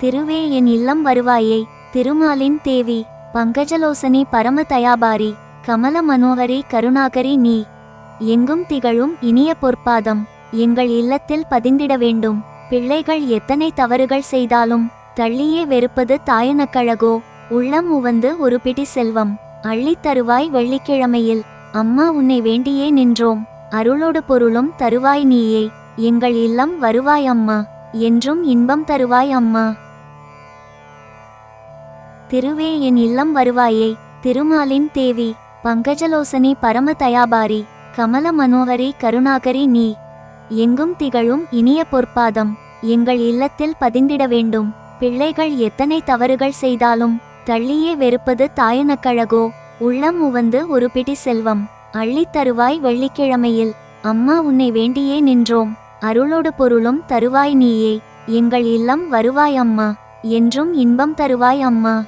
திருவே என் இல்லம் வருவாயே திருமாலின் தேவி பங்கஜலோசனி பரம தயாபாரி கமல மனோகரி கருணாகரி நீ. எங்கும் திகழும் இனிய பொற்பாதம் எங்கள் இல்லத்தில் பதிந்திட வேண்டும். பிள்ளைகள் எத்தனை தவறுகள் செய்தாலும் தள்ளியே வெறுப்பது தாயனக்கழகோ உள்ளம் உவந்து ஒரு பிடி செல்வம். அள்ளித் தருவாய் வெள்ளிக்கிழமையில் அம்மா உன்னை வேண்டியே நின்றோம். அருளோடு பொருளும் தருவாய் நீயே எங்கள் இல்லம் வருவாய் அம்மா என்றும் இன்பம் தருவாய் அம்மா. திருவே என் இல்லம் வருவாயே திருமாலின் தேவி பங்கஜலோசனி பரம தயாபாரி கமல மனோகரி கருணாகரி நீ. எங்கும் திகழும் இனிய பொற்பாதம் எங்கள் இல்லத்தில் பதிந்திட வேண்டும். பிள்ளைகள் எத்தனை தவறுகள் செய்தாலும் தள்ளியே வெறுப்பது தாயனக்கழகோ உள்ளம் உவந்து ஒரு பிடி செல்வம். அள்ளித் தருவாய் வெள்ளிக்கிழமையில் அம்மா உன்னை வேண்டியே நின்றோம். அருளோடு பொருளும் தருவாய் நீயே எங்கள் இல்லம் வருவாய் அம்மா என்றும் இன்பம் தருவாய் அம்மா.